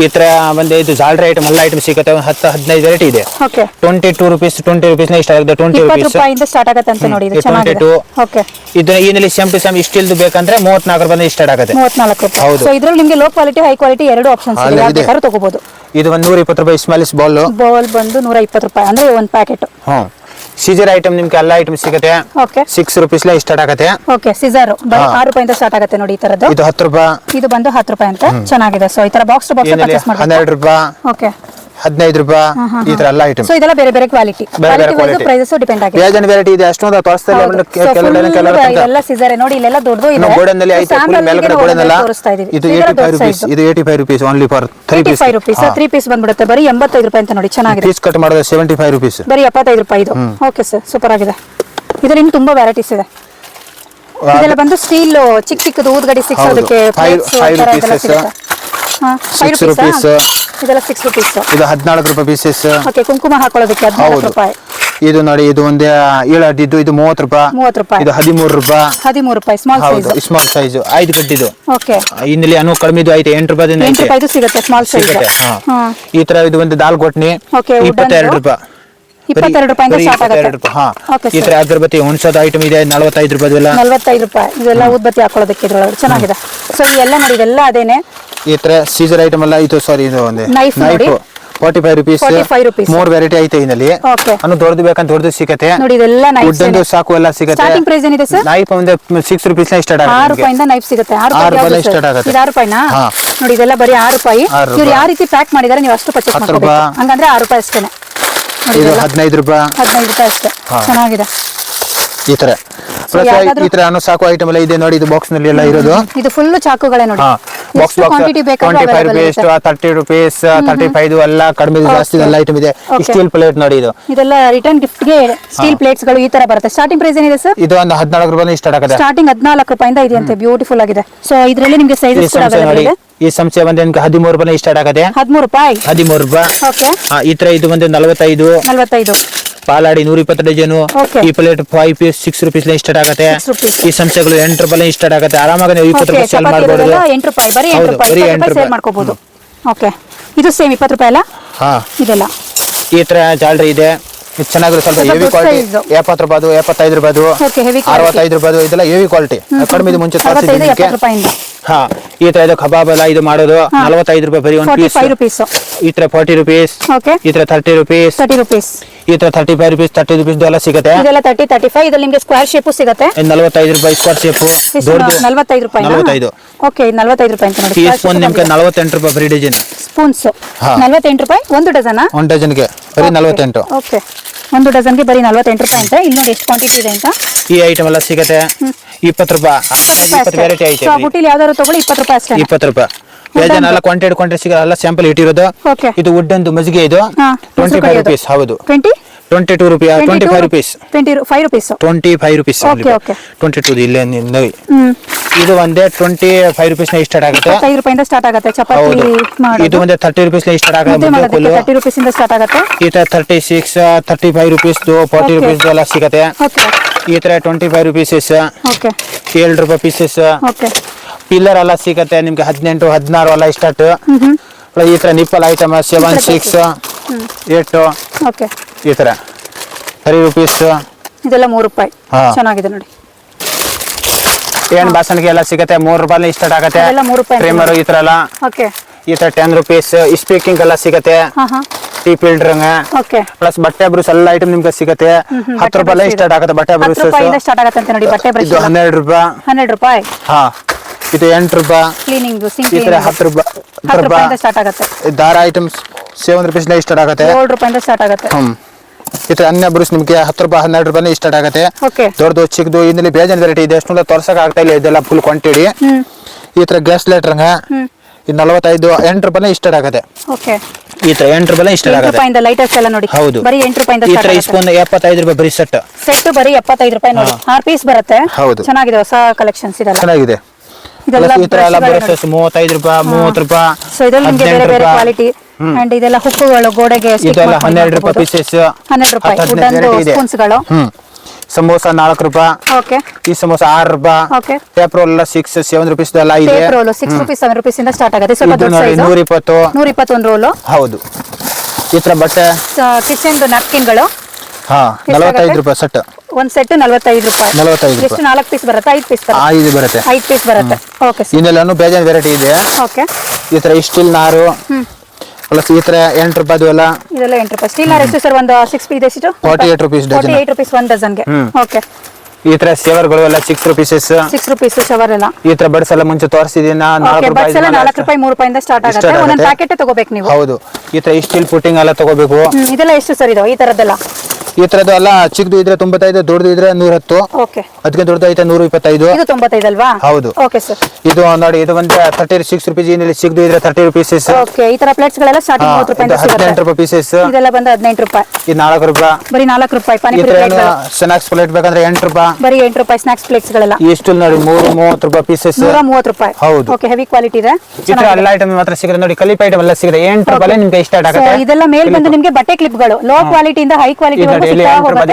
ಈ ತರ ಒಂದು ಇದು ಜಾಲ್ರಿ ಐಟಮ್ ಎಲ್ಲ ಐಟಮ್ ಸಿಗುತ್ತೆ ಒಂದು ಹತ್ತು ಹದಿನೈದು ವೆರೈಟಿ ಇದೆ. Okay twenty two rupees twenty rupees ಇಷ್ಟ ಆಗುತ್ತೆ ಟ್ವೆಂಟಿ ಇಪ್ಪತ್ತು ರುಪೀಸ್ ರೂಪಾಯಿಂದ ಸ್ಟಾರ್ಟ್ ಆಗತ್ತೆ ಅಂತ ನೋಡಿ ಇದು ಇದು ಚೆನ್ನಾಗಿದೆ. 22. ಓಕೆ ಇದು ಏನಲ್ಲಿ ಸೆಮ್ ಟು ಸೆಮ್ ಇಷ್ಟಿಲ್ದು ಬೇಕಂದ್ರೆ ಮೂವತ್ನಾಲ್ಕು ರೂಪಾಯಿ ಸ್ಟಾರ್ಟ್ ಆಗುತ್ತೆ. ಮೂವತ್ನಾಲ್ಕು ರೂಪಾಯಿ. ಹೌದು. ಸೊ ಇದ್ರಲ್ಲಿ ನಿಮಗೆ ಲೋ ಕ್ವಾಲಿಟಿ ಹೈ ಕ್ವಾಲಿಟಿ ಎರಡು ಆಪ್ಷನ್ಸ್ ಇದೆ. ಯಾವ್ದು ಬೇಕಾದ್ರೂ ತಗೋಬಹುದು ಇದು ಒಂದು ನೂರ ಇಪ್ಪತ್ತು ರೂಪಾಯಿ ಸ್ಮಾಲಿಸ್ ಬಾಲ್ ಬಾಲ್ ಬಂದು ನೂರ ಇಪ್ಪತ್ತು ರೂಪಾಯಿ ಅಂದ್ರೆ ಒಂದು ಪ್ಯಾಕೆಟ್ ಹ್ಮ್. ಸೀಜರ್ ಐಟಮ್ ನಿಮ್ಗೆ ಎಲ್ಲ ಐಟಮ್ ಸಿಗುತ್ತೆ. ಓಕೆ ಸಿಕ್ಸ್ ರುಪೀಸ್ ಸ್ಟಾರ್ಟ್ ಆಗುತ್ತೆ. Okay scissor. ಆರು ರೂಪಾಯಿಂದ ಸ್ಟಾರ್ಟ್ ಆಗುತ್ತೆ ನೋಡಿ ಈ ತರದ್ದು. ಇದು ಹತ್ತು ರೂಪಾಯಿ. ಇದು ಬಂದು ಹತ್ತು ರೂಪಾಯಿ ಅಂತ. ಚೆನ್ನಾಗಿದೆ. ಸೊ ಈ ತರ ಬಾಕ್ಸ್ ಬಾಕ್ಸ್ ಪರ್ಚೇಸ್ ಹನ್ನೆರಡು ರೂಪಾಯಿ. ಓಕೆ ಹದಿನೈದು ರೂಪಾಯಿ ಈ ತರ ಎಲ್ಲ ಐಟಮ್ ಸೊ ಇದೆಲ್ಲ ಬೇರೆ ಬೇರೆ ಕ್ವಾಲಿಟಿ ಬೇರೆ ಬೇರೆ ಕ್ವಾಲಿಟಿ. ಪ್ರೈಸಸ್ ಡಿಪೆಂಡ್ ಆಗಿದೆ. ಬೇಜಾನ್ ವೆರೈಟಿ ಇದೆ ಅಷ್ಟೊಂದು ತೋರಿಸ್ತಾ ಕೆಲವೆಲ್ಲ ಕೆಲವೆಲ್ಲ ಇದೆಲ್ಲ ಸಿಸರ್ ನೋಡಿ ಇಲ್ಲೆಲ್ಲ ದೊಡ್ಡದು ಇದೆ. ಇನ್ನು ಗೋಡನ್ನಲ್ಲಿ ಐತೆ ಫುಲ್ ಮೇಲ್ಗಡೆ ಇದು ಇದೆಲ್ಲ ಏಯ್ಟಿ ಫೈವ್ ದೊಡ್ಡ ಇದು eighty five rupees only for three eighty piece five rupees three piece ಬಂದ್ಬಿಡುತ್ತೆ. ಬರೀ ಎಂಬತ್ತೈದು ರೂಪಾಯಿ ಅಂತ ನೋಡಿ ಚೆನ್ನಾಗಿದೆ. ಪೀಸ್ ಕಟ್ ಮಾಡಿದ್ರೆ ಸೆವೆಂಟಿ ಫೈವ್ ರುಪೀಸ್ ಬರೀ ಎಪ್ಪತ್ತೈದು ರೂಪಾಯಿ ಇದು. ಓಕೆ ಸರ್ ಸೂಪರ್ ಆಗಿದೆ. ಇದರಿಂದ ತುಂಬಾ ವೆರೈಟೀಸ್ ಇದೆ. ಇದೆಲ್ಲ ಬಂದು ಸ್ಟೀಲ್ ಚಿಕ್ಕ ಚಿಕ್ಕದು ಊದ್ಗಡಿ ಸಿಕ್ಸೋದಕ್ಕೆ Five- plates, five ರುಪೀಸ್ ಇದೆಲ್ಲ. ಸಿಕ್ಸ್ ರುಪೀಸ್ ಇದು ಹದಿನಾಲ್ಕು ರೂಪಾಯಿ ಪೀಸಸ್ ಓಕೆ ಕುಂಕುಮ ಹಾಕೊಳ್ಳೋದಕ್ಕೆ ಹದಿನಾಲ್ಕು ಹೌದು. ರೂಪಾಯಿ. ಇದು ನೋಡಿ ಇದು ಒಂದೇ ಏಳು ಅಡ್ಡಿದ್ದು ಇದು ಮೂವತ್ತು ರೂಪಾಯಿ. ಮೂವತ್ತು ರೂಪಾಯಿ. ಇದು ಹದಿಮೂರು ರೂಪಾಯಿ. ಹದಿಮೂರು ರೂಪಾಯಿ ಸ್ಮಾಲ್ ಸೈಜ್ ಸ್ಮಾಲ್ ಸೈಜ್ ಐದು ಗಂಟಿದು ಓಕೆ ಇನ್ನಲ್ಲಿ ಅನು ಕಡಿಮೆದು ಐತೆ ಎಂಟು ರೂಪಾಯಿ ಎಂಟು ಐತೆ. ರೂಪಾಯಿದು ಸಿಗುತ್ತೆ ಸ್ಮಾಲ್ ಸೈಜ್ ಸಿಗುತ್ತೆ ಹಾ. ಹಾ. ಈ ತರ ಇದು ಒಂದು ದಾಲ್ ಗೊಟ್ನಿ Okay, wooden ಇಪ್ಪತ್ತೆರಡು. ರೂಪಾಯಿ. ಇಪ್ಪತ್ತೆರಡು ರೂಪಾಯಿಂದ ಬರೀ ಸ್ಟಾರ್ಟ್ ಇಪ್ಪತ್ತೆರಡು ಆಗುತ್ತೆ ರೂಪಾಯಿ ಹಾ. ಓಕೆ ಈ ತರ ಅಗರಬತ್ತಿ ಹುಣಸದ ಐಟಮ್ ಇದೆ ನಲವತ್ತೈದು ರೂಪಾಯಿ ಎಲ್ಲ ನಲ್ವತ್ತೈದು ರೂಪಾಯಿ. ಇದೆಲ್ಲ ಊದ್ಬತ್ತಿ ಹಾಕೊಳ್ಳೋದಕ್ಕೆ ಇದ್ರೊಳಗೆ ಚೆನ್ನಾಗಿದೆ. ಸೊ ಇದೆಲ್ಲ ನೋಡಿ ಇದೆಲ್ಲ ಅದೇನೆ ಈ ತರ ಸೀಸರ್ ಐಟಮ್ ಎಲ್ಲ ಇದು ಸಾರಿ ಇದು ಒಂದು. ನೈಫ್ ನೋಡಿ. Forty five rupees 45 rupees. ಮೂರ್ ವೆರೈಟಿ ಐತೆ ಇದರಲ್ಲಿ. ಓಕೆ ಅನ್ನು ದೊಡ್ಡದು ಬೇಕಂತ ದೊಡ್ಡದು ಸಿಗತ್ತೆ. ನೋಡಿ ಇದೆಲ್ಲ ನೈಫ್ ಉಡ್ಡಂದು ಸಾಕು ಎಲ್ಲ ಸಿಗತ್ತೆ. ಸ್ಟಾರ್ಟಿಂಗ್ ಪ್ರೈಸ್ ಏನಿದೆ ನೈಫ್ ಒಂದು ಸಿಕ್ಸ್ ರುಪೀಸ್ ಸ್ಟಾರ್ಟ್ ಆರು ಆಗುತ್ತೆ ರೂಪಾಯಿಂದ ನೈಫ್ ಸಿಗುತ್ತೆ. ಆರು ಆರು ರೂಪಾಯಿ ರೂಪಾಯಿ start ಆಗುತ್ತೆ. ಇದು ಆರು ರೂಪಾಯಿನಾ? ಹಾ. ನೋಡಿ ಇದೆಲ್ಲ ಬರೀ ಆರು ರೂಪಾಯಿ. ಆರು ಇವ್ರು ರೂಪಾಯಿ. ಯಾವ ರೀತಿ ಪ್ಯಾಕ್ ಮಾಡಿದಾರೆ ನೀವು ಅಷ್ಟು ಪರ್ಚೇಸ್ ಹತ್ತು ಮಾಡ್ಕೋಬೇಕು. ರೂಪಾಯಿ. ಹಂಗಂದ್ರೆ ಆರು ರೂಪಾಯಿ ಅಷ್ಟೇನೆ. ನೋಡಿ ಇದು ಇದೆಲ್ಲ. ಹದಿನೈದು ರೂಪಾಯಿ. ಹದಿನೈದು ರೂಪಾಯಿ ಅಷ್ಟೇ. ಚೆನ್ನಾಗಿದೆ. ಈ ತರ ಯಾವ್ದಾದ್ರು- ಈ ತರ ಅನ್ನು ಸಾಕು ಐಟಮ್ ಎಲ್ಲ ಇದೆ ನೋಡಿ ಇದು ಬಾಕ್ಸ್ನಲ್ಲಿ ಎಲ್ಲ ಇರೋದು ಇದು ಫುಲ್ ಚಾಕುಗಳೇ ನೋಡಿ. ಹಾ. Box quantity box twenty five rupees thirty rupees thirty five ಎಲ್ಲ ಕಡಿಮೆ ಜಾಸ್ತಿ ಎಲ್ಲ ಐಟಮ್ ಇದೆ. ಸ್ಟೀಲ್ ಪ್ಲೇಟ್ ನೋಡಿ ಇದು. ಇದೆಲ್ಲ ರಿಟರ್ನ್ ಗಿಫ್ಟ್ಗೆ ಸ್ಟೀಲ್ ಪ್ಲೇಟ್ಸ್ಗಳು ಈ ತರ ಬರುತ್ತೆ. ಸ್ಟಾರ್ಟಿಂಗ್ ಪ್ರೈಸ್ ಏನಿದೆ ಸರ್ ಇದು ಒಂದು ಹದಿನಾಲ್ಕು ರೂಪಾಯಿ ಸ್ಟಾರ್ಟ್ ಆಗುತ್ತೆ ಸ್ಟಾರ್ಟಿಂಗ್ ಹದಿನಾಲ್ಕು ರೂಪಾಯಿಂದ ಅಂತ ಬ್ಯೂಟಿಫುಲ್ ಆಗಿದೆ. ಸೊ ಇದರಲ್ಲಿ ನಿಮಗೆ ಸೈಜ್ ಸೈಜಸ್ ಕೂಡ ಸಂಸ್ಥೆ ಅವೈಲೇಬಲ್ ನೋಡಿ ಈ ಸಂಸ್ಥೆ ಬಂದು ನಿಮ್ಗೆ ಹದಿಮೂರು ರೂಪಾಯಿ ಸ್ಟಾರ್ಟ್ ಆಗುತ್ತೆ ಹದಿಮೂರು ರೂಪಾಯಿ? ಹದಿಮೂರು ರೂಪಾಯಿ. ಈ ತರ ಇದು ಬಂದು ನಲವತ್ತೈದು. ನಲ್ವತ್ತೈದು. ಪಾಲಾಡಿ ನೂರ ಇಪ್ಪತ್ತು ಡಜನು. ಈ plate five piece six rupees start ಆಗುತ್ತೆ. ಈ ಸಂಸ್ಥೆಗಳು ಎಂಟು ರೂಪಾಯಿ ಸ್ಟಾರ್ಟ್ ಆಗುತ್ತೆ. ಆರಾಮಾಗಿ ನೀವು ಇಪ್ಪತ್ತು ರೂಪಾಯಿ ಸೇಲ್ ಮಾಡಬಹುದು ಎಂಟು ರೂಪಾಯಿ ಬರೀ ಎಂಟು ರೂಪಾಯಿ ಸೇಲ್. ಮಾಡ್ಕೋಬಹುದು ಓಕೆ ಇದು ಸೇಮ್ ಇಪ್ಪತ್ತು ರೂಪಾಯಿ ಅಲ್ಲ? ಹಾ. ಇದೆಲ್ಲ? ಈ ತರ ಜಾಲ್ರಿ ಇದೆ. ಚೆನ್ನಾಗಿರುತ್ತೆ ಚೆನ್ನಾಗಿರೋ ಸ್ವಲ್ಪ ಹೆವಿ ಕ್ವಾಲಿಟಿ. ಎಪ್ಪತ್ತು ರೂಪಾಯಿ ಎಪ್ಪತ್ತೈದು. ಅರವತ್ತೈದು ರೂಪಾಯಿ ಇದೆಲ್ಲ ಹೆವಿ ಕ್ವಾಲಿಟಿ ಕಡಿಮೆ ಮುಂಚೆ ಹಾ ಈ ತರ ಇದು ಕಬಾಬ್ ಎಲ್ಲ ಇದು ಮಾಡೋದು. ನಲವತ್ತೈದು ರೂಪಾಯಿ ಬರೀ ಒಂದು ಪೀಸ್ ಫೈವ್ ರುಪೀಸ್ ಈ ತರ ಫಾರ್ಟಿ ರುಪೀಸ್ ಓಕೆ ಈ ತರ ತರ್ಟಿ ರುಪೀಸ್ ತರ್ಟಿ ರುಪೀಸ್ ಈ ತರ thirty five rupees thirty rupees ಎಲ್ಲ ಸಿಗುತ್ತೆ. ಇದೆಲ್ಲ ತರ್ಟಿ ತರ್ಟಿ ಫೈವ್ ಇದ್ರಲ್ಲಿ ನಿಮಗೆ ಸ್ಕ್ವೇರ್ ಶೇಪು ಸಿಗುತ್ತೆ. ನಲವತ್ತೈದು ರೂಪಾಯಿ ಸ್ಕ್ವೇರ್ ಶೇಪು ದೊಡ್ಡದು. ನಲ್ವತ್ತೈದು ರೂಪಾಯಿ ನಲವತ್ತೈದು. ಓಕೆ ನಲವತ್ತೈದು ರೂಪಾಯಿ ಅಂತ ನೋಡಿ. ಈ ಸ್ಪೂನ್ ನಿಮ್ಗೆ ನಲವತ್ತೆಂಟು ರೂಪಾಯಿ ಬರೀ ಡಜನ್ ಸ್ಪೂನ್ಸ್ ಹಾ. ನಲ್ವತ್ತೆಂಟು ರೂಪಾಯಿ ಒಂದು ಡಜನ್ ಒಂದು ಡಜನ್ಗೆ ಬರೀ ನಲವತ್ತೆಂಟು. ಓಕೆ ಒಂದು ಡಜನ್ಗೆ ಬರೀ ನಲ್ವತ್ತೆಂಟು ರೂಪಾಯಿ ಅಂತ. ಇಲ್ಲಿ ನೋಡಿ ಎಷ್ಟು ಕ್ವಾಂಟಿಟಿ ಇದೆ ಅಂತ. ಈ ಐಟಮ್ ಎಲ್ಲ ಸಿಗುತ್ತೆ. ಇಪ್ಪತ್ತು ರೂಪಾಯಿ. ಇಪ್ಪತ್ತು ವೆರೈಟಿ ಐತೆ ಸೊ ಬುಟ್ಟಿಲಿ ಯಾವ್ದಾದ್ರು ತಗೊಳ್ಳಿ ಇಪ್ಪತ್ತು ರೂಪಾಯಿ ಅಷ್ಟೇ ಇಪ್ಪತ್ತು ರೂಪಾಯಿ. ಬೇಜಾನ್ ಎಲ್ಲ ಕ್ವಾಂಟಿಟಿ ಕ್ವಾಂಟಿಟಿ ಸಿಗಲ್ಲ ಎಲ್ಲ ಸ್ಯಾಂಪಲ್ ಇಟ್ಟಿರೋದು. ಇದು ವುಡ್ ಒಂದು ಮಜ್ಜಿಗೆ ಇದು. ಹಾ, ಟ್ವೆಂಟಿ ಫೈವ್ ರುಪೀಸ್ ಹೌದು. Twenty twenty two rupees twenty five rupees twenty five rupees twenty five rupees Okay, okay. Twenty two ಇಲ್ಲೇ ಹ್ಮ್. ಇದು ಒಂದೇ ಟ್ವೆಂಟಿ ಫೈವ್ ರುಪೀಸ್ ಸ್ಟಾರ್ಟ್ ಆಗುತ್ತೆ. ಐದು ರೂಪಾಯಿಂದ ಸ್ಟಾರ್ಟ್ ಆಗುತ್ತೆ. ಚಪಾತಿ ಹೌದು. ಇದು ಮಾಡೋದು ಒಂದೇ ತರ್ಟಿ ರುಪೀಸ್ ಸ್ಟಾರ್ಟ್ ಆಗುತ್ತೆ ಮುದ್ದೆ ಮಾಡೋದಕ್ಕೆ ಫುಲ್ಲು ತರ್ಟಿ ರುಪೀಸ್ ಇಂದ ಸ್ಟಾರ್ಟ್ ಆಗುತ್ತೆ. ಈ ತರ thirty six thirty five rupees forty Okay. Rupees ಎಲ್ಲ ಸಿಗತ್ತೆ. ಓಕೆ ಈ ತರ ಟ್ವೆಂಟಿ ಫೈವ್ ರುಪೀಸಸ್ ಓಕೆ ಏಳು ರೂಪಾಯಿ ಪೀಸಸ್ ಓಕೆ ಪಿಲ್ಲರ್ ಎಲ್ಲ ಸಿಗತ್ತೆ ನಿಮ್ಗೆ ಹದಿನೆಂಟು ಹದಿನಾರು ಎಲ್ಲ ಸ್ಟಾರ್ಟ್ ಈ ತರ nipple item seven six eight okay ಈ ತರ. ತ್ರೀ ರುಪೀಸ್ ಇದೆಲ್ಲ ಮೂರು ರೂಪಾಯಿ. ಚೆನ್ನಾಗಿದೆ ನೋಡಿ. ಏನ್ ಬಾಸಣಿಗೆ ಎಲ್ಲ ಸಿಗತ್ತೆ? ಮೂರು ರೂಪಾಯಿ ಸ್ಟಾರ್ಟ್ ಆಗತ್ತೆ. ಟ್ರಿಮರ್ ಈ ತರ ಎಲ್ಲ. ಓಕೆ ಈ ತರ ಟೆನ್ ರುಪೀಸ್ ಸ್ಪೀಕಿಂಗ್ ಎಲ್ಲ ಸಿಗತ್ತೆ. ಟೀ ಫಿಲ್ಟರ್ಂಗ್ ಓಕೆ ಪ್ಲಸ್ ಬಟ್ಟೆ ಬ್ರೂಸ್ ಎಲ್ಲ ಐಟಮ್ ನಿಮ್ಗೆ ಸಿಗತ್ತೆ. ಹತ್ತು ರೂಪಾಯಿ ಸ್ಟಾರ್ಟ್ ಆಗುತ್ತೆ ಬಟ್ಟೆ ಬ್ರೂಸ್ ಹನ್ನೆರಡು ರೂಪಾಯಿ. ಹನ್ನೆರಡು ರೂಪಾಯಿ? ಹಾ. ಇದು ಎಂಟು ರೂಪಾಯಿ ಕ್ಲೀನಿಂಗ್ ಈ ತರ ಹತ್ತು ರೂಪಾಯಿ ಹತ್ತು ಸ್ಟಾರ್ಟ್ ಆಗುತ್ತೆ. ದಾರ ಐಟಮ್ಸ್ ಸೆವೆನ್ ರೂಪಾಯಿ ಸ್ಟಾರ್ಟ್ ಆಗುತ್ತೆ. ಏಳು ರೂಪಾಯಿಂದ ಸ್ಟಾರ್ಟ್ ಆಗುತ್ತೆ. ಹ್ಮ್. ಈ ತರ ಅನ್ಯ ಬ್ರೂಸ್ ನಿಮ್ಗೆ ಹತ್ತು ರೂಪಾಯಿ ಹನ್ನೆರಡು ರೂಪಾಯಿ ಸ್ಟಾರ್ಟ್ ಆಗುತ್ತೆ. ದೊಡ್ಡದು ಚಿಕ್ಕದು ಇದರಲ್ಲಿ ಬೇಜಾನ್ ವೆರೈಟಿ ಇದೆ. ಎಷ್ಟು ತೋರ್ಸಕ್ ಆಗ್ತಾ ಇಲ್ಲ ಇದೆಲ್ಲ ಫುಲ್ ಕ್ವಾಂಟಿಟಿ ಈ ತರ ಗ್ಯಾಸ್ ಲೈಟ್ರಂಗ ಇದು ನಲವತ್ತೈದು ಎಂಟು ರೂಪಾಯಿ ಸ್ಟಾರ್ಟ್ ಆಗುತ್ತೆ. ಈ ತರ ಎಂಟು ರೂಪಾಯಿ ಸ್ಟಾರ್ಟ್ ಆಗುತ್ತೆ. ಲೈಟರ್ಸ್ ಎಲ್ಲ ನೋಡಿ. ಹೌದು. ಬರೀ ಎಂಟು ರೂಪಾಯಿಂದ ಈ ತರ ಸ್ಪೂನ್ ಎಪ್ಪತ್ತೈದು ರೂಪಾಯಿ ಬರೀ ಸೆಟ್ ಸೆಟ್ ಬರೀ ಎಪ್ಪತ್ತೈದು ರೂಪಾಯಿ ನೋಡಿ. ಆರು ಪೀಸ್ ಬರುತ್ತೆ. ಹೌದು. ಚೆನ್ನಾಗಿದೆ ಹೊಸ ಕಲೆಕ್ಷನ್ಸ್ ಇದೆ ಚೆನ್ನಾಗಿದೆ. ಇದೆಲ್ಲ ಈ ತರ ಎಲ್ಲ ಮೂವತ್ತೈದು ರೂಪಾಯಿ ಮೂವತ್ತು ರೂಪಾಯಿ ಸೊ ಇದ್ರಲ್ಲಿ ನಿಮಗೆ ಬೇರೆ ಬೇರೆ ಕ್ವಾಲಿಟಿ ಅಂಡ್ ಇದೆಲ್ಲ ಹುಕ್ಕುಗಳು ಗೋಡೆಗೆ ಇದೆಲ್ಲ ಹನ್ನೆರಡು ರೂಪಾಯಿ ಪೀಸಸ್ ಹನ್ನೆರಡು ರೂಪಾಯಿ. ಹದಿನೈದು ಸ್ಪೂನ್ಸ್ಗಳು ಸಮೋಸ ನಾಲ್ಕು ರೂಪಾಯಿ. ಓಕೆ ಈ ಸಮೋಸ ಆರು ರೂಪಾಯಿ. ಓಕೆ ಪೇಪರ್ ಎಲ್ಲ ಸಿಕ್ಸ್ ಸೆವೆನ್ ರುಪೀಸ್ ಎಲ್ಲ ಇದೆ. Roll six rupees seven rupees ಇಂದ ಸ್ಟಾರ್ಟ್ ಆಗುತ್ತೆ. ಸ್ವಲ್ಪ ದೊಡ್ಡ ಸೈಜ್ ನೂರ ಇಪ್ಪತ್ತು ನೂರ ಇಪ್ಪತ್ತೊಂದು ರೋಲು ಹೌದು. ಈ ತರ ಬಟ್ಟೆ. ಕಿಚನ್ ನ್ಯಾಪ್ಕಿನ್ಗಳು ಹಾ ನಲವತ್ತೈದು? ರೂಪಾಯಿ ಸೆಟ್ ಒಂದ್ ಸೆಟ್ ನಲವತ್ತೈದು ರೂಪಾಯಿ. ನಲವತ್ತೈದು ಎಷ್ಟು ರೂಪಾಯಿ. ನಾಲ್ಕು ಪೀಸ್ ಬರುತ್ತೆ? ಐದು ಪೀಸ್ ಬರುತ್ತೆ? ಐದು ಬರುತ್ತೆ. ಐದು ಪೀಸ್ ಬರುತ್ತೆ. ಓಕೆ ಸರ್ ಇನ್ನೆಲ್ಲಾನು ಬೇಜಾನ್ ವೆರೈಟಿ ಇದೆ. ಓಕೆ ಈ ತರ ಸ್ಟೀಲ್ ನಾರು ಪ್ಲಸ್ ಈ ತರ ಎಂಟು ರೂಪಾಯಿ ಎಲ್ಲ. ಇದೆಲ್ಲ ಎಂಟು ರೂಪಾಯಿ. ಸ್ಟೀಲ್ ಎಷ್ಟು ಸರ್ ಒಂದು ಸಿಕ್ಸ್ ಪೀಸ್ ಎಷ್ಟು? 48 rupees dozen. Forty eight rupees one ಡಜನ್ಗೆ okay ಈ ತರ ಸೇವರ್ಗಳು ಎಲ್ಲ six rupees six rupees shower ಎಲ್ಲ. ಈ ತರ ಬಡ್ಸ್ ಎಲ್ಲ ಮುಂಚೆ ತೋರಿಸಿದೀನಿ ನಾಲ್ಕು ರೂಪಾಯಿ ಬಟ್ಸ್ ಎಲ್ಲ ನಾಲ್ಕು ರೂಪಾಯಿ ಮೂರು ರೂಪಾಯಿಂದ ಸ್ಟಾರ್ಟ್ ಆಗುತ್ತೆ. Start ಒಂದೊಂದು ಪ್ಯಾಕೆಟ್ ತಗೋಬೇಕು ನೀವು. ಹೌದು. ಈ ತರ ಸ್ಟೀಲ್ ಫುಟಿಂಗ್ ಎಲ್ಲ ತಗೋಬೇಕು. ಹ್ಮ್, ಇದೆಲ್ಲ ಎಷ್ಟು ಸರ್ ಇದು ಈ ತರದ್ದೆಲ್ಲ? ಈ ತರದ್ದು ಎಲ್ಲ ಚಿಕ್ಕದು ಇದ್ರೆ ತೊಂಬತ್ತೈದು ದೊಡ್ಡದು ಇದ್ರೆ ನೂರ ಹತ್ತು ಓಕೆ ಅದಕ್ಕೆ ದೊಡ್ಡದು ಐತೆ ನೂರ ಇಪ್ಪತ್ತೈದು ಇದು ತೊಂಬತ್ತೈದು ಅಲ್ವಾ ಹೌದು. ಓಕೆ ಸರ್ ಇದು ನೋಡಿ ಇದು ಒಂದು ತರ್ಟಿ ಸಿಕ್ಸ್ ರುಪೀಸ್ ಏನಿಲ್ಲ ಚಿಕ್ಕದು ಇದ್ರೆ ತರ್ಟಿ ರುಪೀಸ್ ಓಕೆ ಈ ತರ ಪ್ಲೇಟ್ಸ್ ಗಳೆಲ್ಲ ಸ್ಟಾರ್ಟಿಂಗ್ ಮೂವತ್ತು ರೂಪಾಯಿಂದ ಹದಿನೆಂಟು ಸಿಗುತ್ತೆ ರೂಪಾಯಿ ಪೀಸಸ್ ಇದೆಲ್ಲ ಬಂದ ಹದಿನೆಂಟು ರೂಪಾಯಿ. ಇದು ನಾಲ್ಕು ರೂಪಾಯಿ. ಬರೀ ನಾಲ್ಕು ರೂಪಾಯಿ ಈ ಪಾನಿಪುರಿ ತರ ಪ್ಲೇಟ್ಗಳು ಸ್ನಾಕ್ಸ್ ಪ್ಲೇಟ್ ಬೇಕಂದ್ರೆ ಎಂಟು ರೂಪಾಯಿ. ಬರೀ ಎಂಟು ರೂಪಾಯಿ ಸ್ನಾಕ್ಸ್ ಪ್ಲೇಟ್ಸ್ ಗಳೆಲ್ಲ. ಎಷ್ಟು ನೋಡಿ ಮೂರು ಮೂವತ್ತು ರೂಪಾಯಿ ಪೀಸಸ್ ನೂರ ಮೂವತ್ತು ರೂಪಾಯಿ. ಹೌದು. ಓಕೆ ಹೆವಿ ಕ್ವಾಲಿಟಿ ಇದೆ. ಚಿತ್ರ ತರ ಎಲ್ಲ ಐಟಮ್ ಮಾತ್ರ ಸಿಗುತ್ತೆ ನೋಡಿ ಕಲಿಪ್ ಐಟಮ್ ಎಲ್ಲ ಸಿಗುತ್ತೆ. ಎಂಟು ರೂಪಾಯಿ ನಿಮ್ಗೆ ಸ್ಟಾರ್ಟ್ ಆಗುತ್ತೆ. ಇದೆಲ್ಲ ಮೇಲ್ ಬಂದು ನಿಮ್ಗೆ ಬಟ್ಟೆ ಕ್ಲಿಪ್ಗಳು ಲೋ ಕ್ವಾಲಿಟಿ ಇಂದ ಹೈ ಕ್ವಾಲಿಟಿ